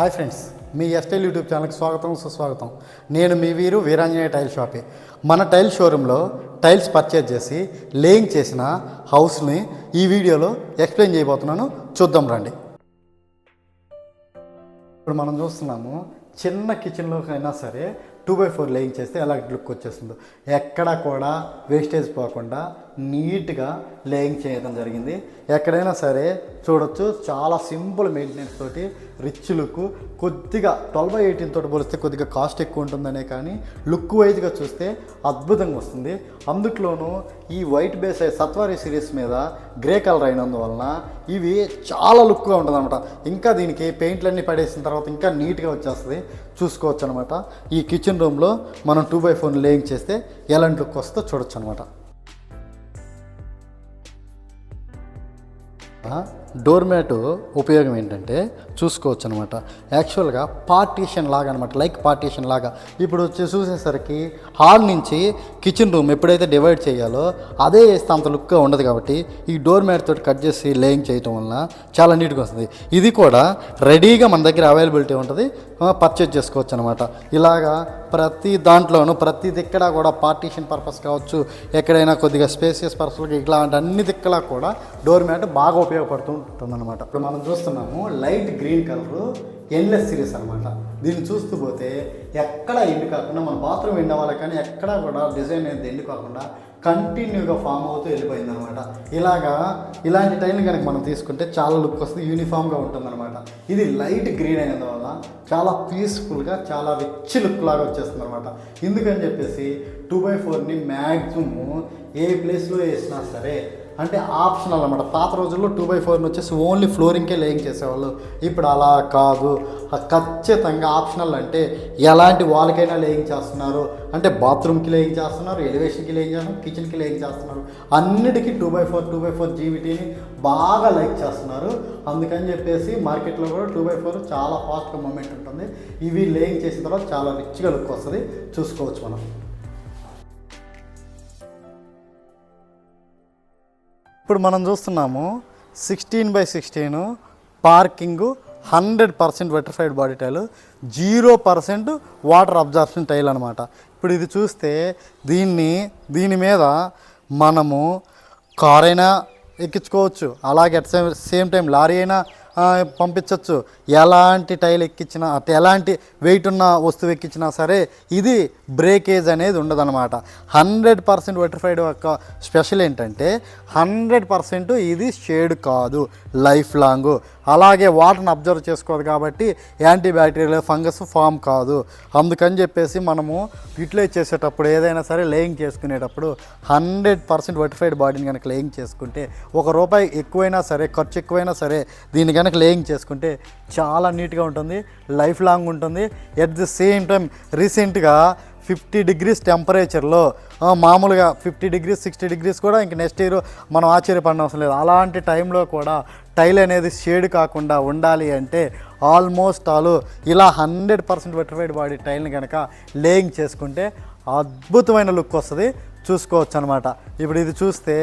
Hi friends మీ style YouTube ఛానల్కి స్వాగతం సుస్వాగతం. నేను మీ వీరు వీరాంజనేయ టైల్ షాపే. మన టైల్ షోరూంలో టైల్స్ పర్చేజ్ చేసి లేయింగ్ చేసిన హౌస్ని ఈ వీడియోలో ఎక్స్ప్లెయిన్ చేయబోతున్నాను. చూద్దాం రండి. ఇప్పుడు మనం చూస్తున్నాము చిన్న కిచెన్లోకి అయినా సరే టూ బై ఫోర్ లేయింగ్ చేస్తే ఎలాంటి లుక్ వచ్చేస్తుందో. ఎక్కడా కూడా వేస్టేజ్ పోకుండా నీట్గా లేయింగ్ చేయడం జరిగింది. ఎక్కడైనా సరే చూడొచ్చు చాలా సింపుల్ మెయింటెనెన్స్ తోటి రిచ్ లుక్ కొద్దిగా ట్వెల్వ్ బై ఎయిటీన్ తోటి పోలిస్తే కొద్దిగా కాస్ట్ ఎక్కువ ఉంటుందనే కానీ లుక్ వైజ్గా చూస్తే అద్భుతంగా వస్తుంది. అందుట్లోనూ ఈ వైట్ బేస్ సత్వారి సిరీస్ మీద గ్రే కలర్ అయినందువలన ఇవి చాలా లుక్గా ఉంటుందన్నమాట. ఇంకా దీనికి పెయింట్లన్నీ పడేసిన తర్వాత ఇంకా నీట్గా వచ్చేస్తుంది. చూసుకోవచ్చు అనమాట ఈ కిచెన్ రూమ్లో మనం టూ బై ఫోర్ లేయింగ్ చేస్తే ఎలాంటి లుక్ వస్తుందో చూడొచ్చు అనమాట 啊？డోర్ మ్యాట్ ఉపయోగం ఏంటంటే చూసుకోవచ్చు అనమాట యాక్చువల్గా పార్టీషన్ లాగా అనమాట లైక్ పార్టీషన్ లాగా. ఇప్పుడు వచ్చి చూసేసరికి హాల్ నుంచి కిచెన్ రూమ్ ఎప్పుడైతే డివైడ్ చేయాలో అదే వేస్తే అంత లుక్గా ఉండదు కాబట్టి ఈ డోర్ మ్యాట్ తోటి కట్ చేసి లేయింగ్ చేయటం వలన చాలా నీట్గా వస్తుంది. ఇది కూడా రెడీగా మన దగ్గర అవైలబిలిటీ ఉంటుంది. పర్చేజ్ చేసుకోవచ్చు అనమాట ఇలాగా ప్రతి దాంట్లోనూ ప్రతి దిక్కడ కూడా పార్టీషన్ పర్పస్ కావచ్చు ఎక్కడైనా కొద్దిగా స్పేసియస్ పర్పస్ ఇట్లాంటి అన్ని దిక్కలా కూడా డోర్ మ్యాట్ బాగా ఉపయోగపడుతుంది ఉంటుందన్నమాట. ఇప్పుడు మనం చూస్తున్నాము light green colour endless series అనమాట దీన్ని చూస్తూ పోతే ఎక్కడ ఎండు కాకుండా మన బాత్రూమ్ ఎండ వాళ్ళకి కానీ ఎక్కడా కూడా డిజైన్ అనేది ఎండు కాకుండా కంటిన్యూగా ఫామ్ అవుతూ వెళ్ళిపోయింది అనమాట ఇలాగా ఇలాంటి టైంని కనుక మనం తీసుకుంటే చాలా లుక్ వస్తుంది యూనిఫామ్గా ఉంటుందన్నమాట. ఇది లైట్ గ్రీన్ అయినందువల్ల చాలా పీస్ఫుల్గా చాలా రిచ్ లుక్ లాగా వచ్చేస్తుంది అనమాట ఎందుకని చెప్పేసి టూ బై ఫోర్ని మ్యాక్సిమం ఏ ప్లేస్లో వేసినా సరే అంటే ఆప్షనల్ అనమాట పాత రోజుల్లో టూ బై ఫోర్ని వచ్చేసి ఓన్లీ ఫ్లోరింగ్కే లేయింగ్ చేసేవాళ్ళు. ఇప్పుడు అలా కాదు. ఖచ్చితంగా ఆప్షనల్ అంటే ఎలాంటి వాళ్ళకైనా లేయింగ్ చేస్తున్నారు. అంటే బాత్రూమ్కి లేయింగ్ చేస్తున్నారు ఎలివేషన్కి లేయింగ్ చేస్తున్నారు కిచెన్కి లేయింగ్ చేస్తున్నారు. అన్నిటికీ two by four two by four జీవిటీని బాగా లైక్ చేస్తున్నారు. అందుకని చెప్పేసి మార్కెట్లో కూడా టూ బై ఫోర్ చాలా ఫాస్ట్గా మూమెంట్ ఉంటుంది. ఇవి లేయింగ్ చేసిన తర్వాత చాలా రిచ్గా లుక్ వస్తుంది. చూసుకోవచ్చు మనం. ఇప్పుడు మనం చూస్తున్నాము sixteen by sixteen parking hundred percent vitrified body tile zero percent water absorption tile అనమాట ఇప్పుడు ఇది చూస్తే దీన్ని దీని మీద మనము కార్ అయినా ఎక్కించుకోవచ్చు అలాగే at same same time lorry అయినా పంపించవచ్చు ఎలాంటి టైల్ ఎక్కించినా అట్ ఎలాంటి వెయిట్ ఉన్న వస్తువు ఎక్కించినా సరే ఇది బ్రేకేజ్ అనేది ఉండదన్నమాట. హండ్రెడ్ పర్సెంట్ వెట్రిఫైడ్ యొక్క స్పెషల్ ఏంటంటే హండ్రెడ్ పర్సెంట్ ఇది షేడ్ కాదు లైఫ్ లాంగ్. అలాగే వాటర్ని అబ్జర్వ్ చేసుకోదు కాబట్టి యాంటీ బ్యాక్టీరియల్ ఫంగస్ ఫామ్ కాదు. అందుకని చెప్పేసి మనము యూటిలైజ్ చేసేటప్పుడు ఏదైనా సరే లేయింగ్ చేసుకునేటప్పుడు హండ్రెడ్ పర్సెంట్ వర్టిఫైడ్ బాడీని కనుక లేయింగ్ చేసుకుంటే ఒక రూపాయి ఎక్కువైనా సరే ఖర్చు ఎక్కువైనా సరే దీన్ని కనుక లేయింగ్ చేసుకుంటే చాలా నీట్గా ఉంటుంది లైఫ్ లాంగ్ ఉంటుంది. ఎట్ ది సేమ్ టైం రీసెంట్గా ఫిఫ్టీ డిగ్రీస్ టెంపరేచర్లో మామూలుగా ఫిఫ్టీ డిగ్రీస్ సిక్స్టీ డిగ్రీస్ కూడా ఇంక నెక్స్ట్ ఇయర్ మనం ఆశ్చర్యపడిన అవసరం లేదు. అలాంటి టైంలో కూడా టైల్ అనేది షేడ్ కాకుండా ఉండాలి అంటే ఆల్మోస్ట్ ఆల్ ఇలా హండ్రెడ్ పర్సెంట్ వెట్రిఫైడ్ బాడీ టైల్ని కనుక లేయింగ్ చేసుకుంటే అద్భుతమైన లుక్ వస్తుంది. చూసుకోవచ్చు అనమాట ఇప్పుడు ఇది చూస్తే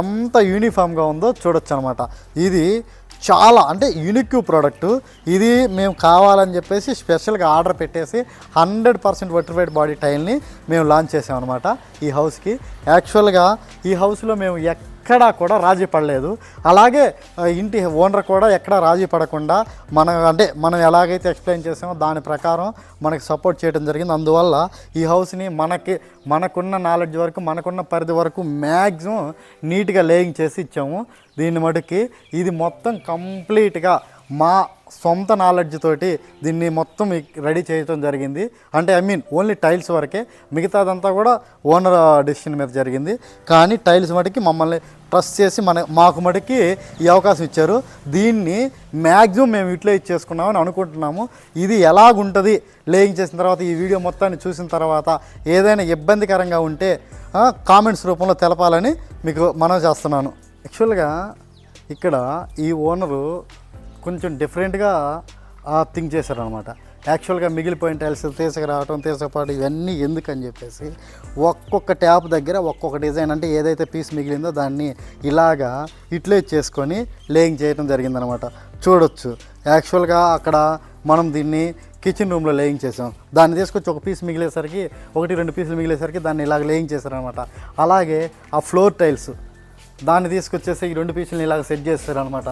ఎంత యూనిఫామ్గా ఉందో చూడొచ్చు అనమాట ఇది చాలా అంటే యూనిక్ ప్రోడక్ట్ ఇది మేము కావాలని చెప్పేసి స్పెషల్గా ఆర్డర్ పెట్టేసి హండ్రెడ్ పర్సెంట్ వెట్రిఫైడ్ బాడీ టైల్ని మేము లాంచ్ చేసామన్నమాట ఈ హౌస్కి యాక్చువల్గా ఈ హౌస్లో మేము ఎక్కడా కూడా రాజీ పడలేదు. అలాగే ఇంటి ఓనర్ కూడా ఎక్కడా రాజీ పడకుండా మనం అంటే మనం ఎలాగైతే ఎక్స్ప్లెయిన్ చేసామో దాని ప్రకారం మనకి సపోర్ట్ చేయడం జరిగింది. అందువల్ల ఈ హౌస్ని మనకి మనకున్న నాలెడ్జ్ వరకు మనకున్న పరిధి వరకు మ్యాక్సిమం నీట్గా లేయింగ్ చేసి ఇచ్చాము. దీన్ని మటుకి ఇది మొత్తం కంప్లీట్గా మా సొంత నాలెడ్జ్ తోటి దీన్ని మొత్తం రెడీ చేయడం జరిగింది. అంటే ఐ మీన్ ఓన్లీ టైల్స్ వరకే. మిగతాదంతా కూడా ఓనర్ డిసిషన్ uh, మీద జరిగింది. కానీ టైల్స్ మటుకి మమ్మల్ని ట్రస్ట్ చేసి మన మాకు మటుకి ఈ అవకాశం ఇచ్చారు. దీన్ని మ్యాక్సిమం మేము యూటిలైజ్ చేసుకున్నామని అనుకుంటున్నాము. ఇది ఎలాగుంటుంది? లేయింగ్ చేసిన తర్వాత ఈ వీడియో మొత్తాన్ని చూసిన తర్వాత ఏదైనా ఇబ్బందికరంగా ఉంటే కామెంట్స్ రూపంలో తెలపాలని మీకు మనం చేస్తున్నాను. యాక్చువల్గా ఇక్కడ ఈ ఓనరు కొంచెం డిఫరెంట్గా థింక్ చేశారనమాట యాక్చువల్గా మిగిలిపోయిన టైల్స్ తీసుకురావటం తీసుకుపోవడం ఇవన్నీ ఎందుకని చెప్పేసి ఒక్కొక్క ట్యాప్ దగ్గర ఒక్కొక్క డిజైన్ అంటే ఏదైతే పీస్ మిగిలిందో దాన్ని ఇలాగా ఇట్లే చేసుకొని లేయింగ్ చేయడం జరిగిందనమాట చూడొచ్చు. యాక్చువల్గా అక్కడ మనం దీన్ని కిచెన్ రూమ్లో లేయింగ్ చేసాం. దాన్ని తీసుకొచ్చి ఒక పీస్ మిగిలేసరికి ఒకటి రెండు పీసులు మిగిలేసరికి దాన్ని ఇలాగ లేయింగ్ చేశారనమాట అలాగే ఆ ఫ్లోర్ టైల్స్ దాన్ని తీసుకొచ్చేసి ఈ రెండు పీసులని ఇలాగ సెట్ చేస్తారనమాట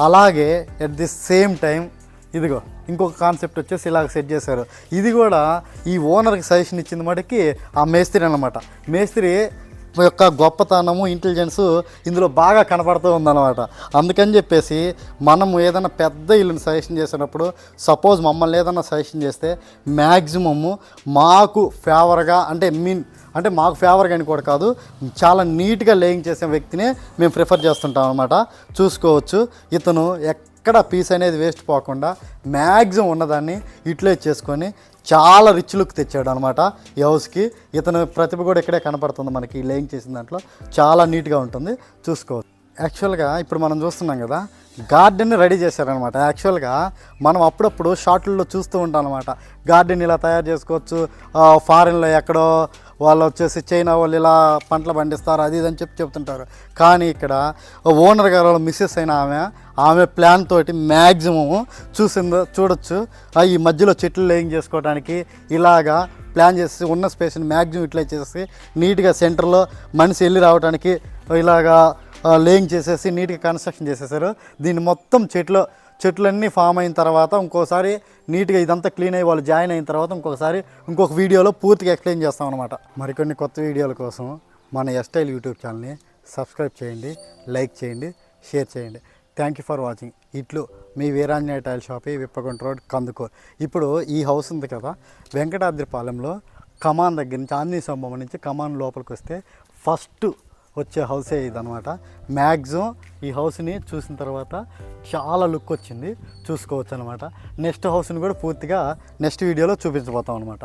అలాగే ఎట్ ది సేమ్ టైం ఇదిగో ఇంకొక కాన్సెప్ట్ వచ్చేసి ఇలాగ సెట్ చేశారు. ఇది కూడా ఈ ఓనర్కి సజెషన్ ఇచ్చింది మటుకి ఆ మేస్త్రి అనమాట మేస్త్రి యొక్క గొప్పతనము ఇంటెలిజెన్స్ ఇందులో బాగా కనపడుతూ ఉందన్నమాట. అందుకని చెప్పేసి మనము ఏదైనా పెద్ద ఇల్లుని సజెషన్ చేసినప్పుడు సపోజ్ మమ్మల్ని ఏదైనా సజెషన్ చేస్తే మ్యాక్సిమము మాకు ఫేవర్గా అంటే మీన్ అంటే మాకు ఫేవర్గా అని కూడా కాదు చాలా నీట్గా లేయింగ్ చేసే వ్యక్తినే మేము ప్రిఫర్ చేస్తుంటాం అనమాట చూసుకోవచ్చు ఇతను ఎక్కడ పీస్ అనేది వేస్ట్ పోకుండా మ్యాక్సిమం ఉన్నదాన్ని యూటిలైజ్ చేసుకొని చాలా రిచ్ లుక్ తెచ్చాడు అనమాట ఈ హౌస్కి ఇతను ప్రతిభ కూడా ఇక్కడే కనపడుతుంది మనకి లేయింగ్ చేసిన దాంట్లో. చాలా నీట్గా ఉంటుంది. చూసుకోవచ్చు. యాక్చువల్గా ఇప్పుడు మనం చూస్తున్నాం కదా గార్డెన్ రెడీ చేశారనమాట యాక్చువల్గా మనం అప్పుడప్పుడు షార్ట్లలో చూస్తూ ఉంటాం అనమాట గార్డెన్ ఇలా తయారు చేసుకోవచ్చు. ఫారెన్లో ఎక్కడో వాళ్ళు వచ్చేసి చైనా వాళ్ళు ఇలా పంటలు పండిస్తారు అది ఇది అని చెప్పి చెప్తుంటారు. కానీ ఇక్కడ ఓనర్ గారు వాళ్ళు మిస్సెస్ అయిన ఆమె ఆమె ప్లాన్ తోటి మ్యాక్సిమము చూసిందో చూడొచ్చు. ఆ ఈ మధ్యలో చెట్లు లేయింగ్ చేసుకోవడానికి ఇలాగా ప్లాన్ చేసి ఉన్న స్పేస్ని మ్యాక్సిమం యూటిలైజ్ చేసి నీట్గా సెంటర్లో మనిషి వెళ్ళి రావడానికి ఇలాగా లేయింగ్ చేసేసి నీట్గా కన్స్ట్రక్షన్ చేసేసారు. దీన్ని మొత్తం చెట్లు చెట్లన్నీ ఫామ్ అయిన తర్వాత ఇంకోసారి నీట్గా ఇదంతా క్లీన్ అయ్యి వాళ్ళు జాయిన్ అయిన తర్వాత ఇంకొకసారి ఇంకొక వీడియోలో పూర్తిగా ఎక్స్ప్లెయిన్ చేస్తాం అనమాట మరికొన్ని కొత్త వీడియోల కోసం మన ఎస్టైల్ యూట్యూబ్ ఛానల్ని సబ్స్క్రైబ్ చేయండి లైక్ చేయండి షేర్ చేయండి. థ్యాంక్ యూ ఫర్ వాచింగ్ ఇట్లు మీ Veeranjaneya tile shoppe Vippagunta road Kandukur. ఇప్పుడు ఈ హౌస్ ఉంది కదా వెంకటాద్రిపాలెంలో కమాన్ దగ్గర నుంచి ఆంజనేయ స్తంభం నుంచి కమాన్ లోపలికి వస్తే ఫస్ట్ వచ్చే హౌసే ఇదనమాట మ్యాక్సిమం ఈ హౌస్ని చూసిన తర్వాత చాలా లుక్ వచ్చింది. చూసుకోవచ్చు అనమాట నెక్స్ట్ హౌస్ని కూడా పూర్తిగా నెక్స్ట్ వీడియోలో చూపించబోతాం అనమాట